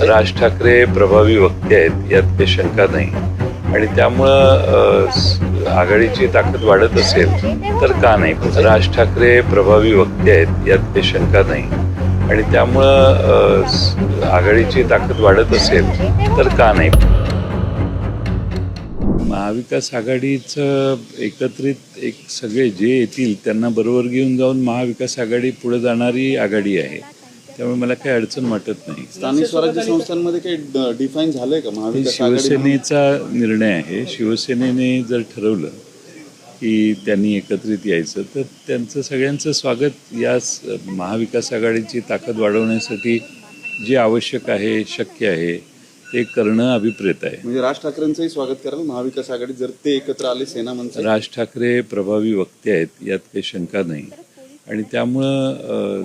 राज ठाकरे प्रभावी वक्ते आहेत यात काही शंका नाही. आणि त्यामुळं आघाडीची ताकद वाढत असेल तर का नाही? राज ठाकरे प्रभावी वक्ते आहेत यात काही शंका नाही. आणि त्यामुळं आघाडीची ताकद वाढत असेल तर का नाही? महाविकास आघाडीचं एकत्रित एक सगळे जे येतील त्यांना बरोबर घेऊन जाऊन महाविकास आघाडी पुढे जाणारी आघाडी आहे. त्यामुळे मला काही अडचण वाटत नाही. स्थानिक स्वराज्य संस्थांमध्ये काही डिफाईन झालंय का? महाविकास शिवसेनेचा निर्णय आहे. शिवसेनेने जर ठरवलं की त्यांनी एकत्रित यायचं तर त्यांचं सगळ्यांचं स्वागत या महाविकास आघाडीची ताकद वाढवण्यासाठी जे आवश्यक आहे शक्य आहे ते करणं अभिप्रेत आहे. म्हणजे राज ठाकरेंचंही स्वागत कराल महाविकास आघाडी जर ते एकत्र आले सेना मंच राज ठाकरे प्रभावी वक्ते आहेत यात काही शंका नाही. आणि त्यामुळं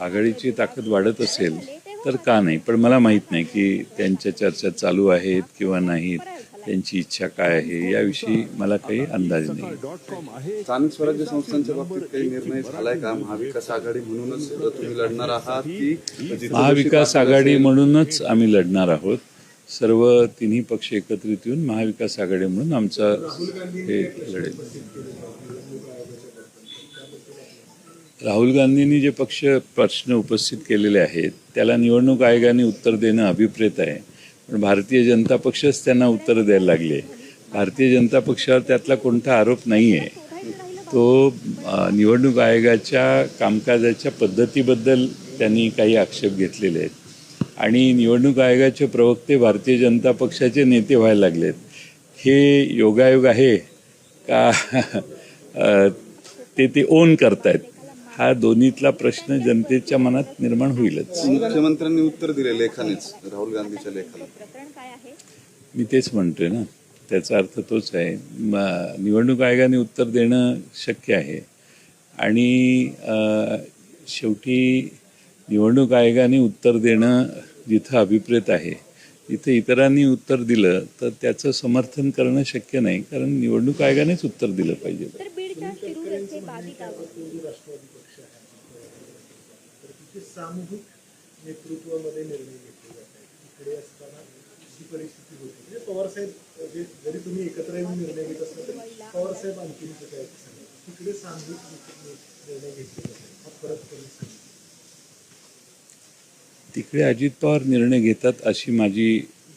आघाडीची ताकद वाढत असेल तर का नाही? पण मला माहीत नाही की त्यांच्या चर्चा चालू आहेत किंवा नाहीत. त्यांची इच्छा काय आहे? याविषयी मला काही अंदाज नाही. स्थानिक स्वराज्य संस्थांच्या बाबतीत काही निर्णय झालाय का? महाविकास आघाडी म्हणूनच तुम्ही लढणार आहात की महाविकास आघाडी म्हणूनच आम्ही लढणार आहोत. सर्व तिन्ही पक्ष एकत्रित येऊन महाविकास आघाडी म्हणून आमचा हे लढेल. राहुल गांधींनी जे पक्ष प्रश्न उपस्थित केलेले आहेत त्याला निवडणूक आयोगाने उत्तर देणं अभिप्रेत आहे. पण भारतीय जनता पक्षच त्यांना उत्तर द्यायला लागले. भारतीय जनता पक्षावर त्यातला कोणता आरोप नाही आहे तो निवडणूक आयोगाच्या कामकाजाच्या पद्धतीबद्दल त्यांनी काही आक्षेप घेतलेले आहेत. आणि निवडणूक आयोगाचे प्रवक्ते भारतीय जनता पक्षाचे नेते व्हायला लागलेत. हे योगायोग आहे का? ते ते ओन करतायत. हा दोन्हीतला प्रश्न जनतेच्या मनात निर्माण होईलच. मुख्यमंत्र्यांनी उत्तर दिले लेखानेच राहुल गांधीच्या लेखाला. मी तेच म्हणतोय ना. त्याचा अर्थ तोच आहे. निवडणूक आयोगाने उत्तर देणं शक्य आहे. आणि शेवटी निवडणूक आयोगाने उत्तर देणं जिथं अभिप्रेत आहे तिथे इतरांनी उत्तर दिलं तर त्याचं समर्थन करणं शक्य नाही कारण निवडणूक आयोगानेच उत्तर दिलं पाहिजे. शिरूर येथे बाधित सामूहिक नेतृत्वामध्ये निर्णय घेतले जात आहेत. इकडे असताना ही परिस्थिती होती म्हणजे पवारसाहेब जे जरी तुम्ही एकत्र येऊन निर्णय घेत असला तरी पवारसाहेब आणखी काय तिकडे सामूहिक निर्णय घेतले जात आहेत. हा फरक करून सांगा तिकडे अजित पवार निर्णय घेतात अशी माझी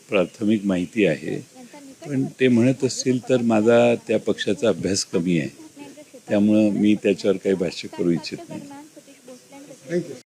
प्राथमिक माहिती आहे. पण ते म्हणत असतील तर माझा त्या पक्षाचा अभ्यास कमी आहे. त्यामुळं मी त्याच्यावर काही भाष्य करू इच्छित नाही.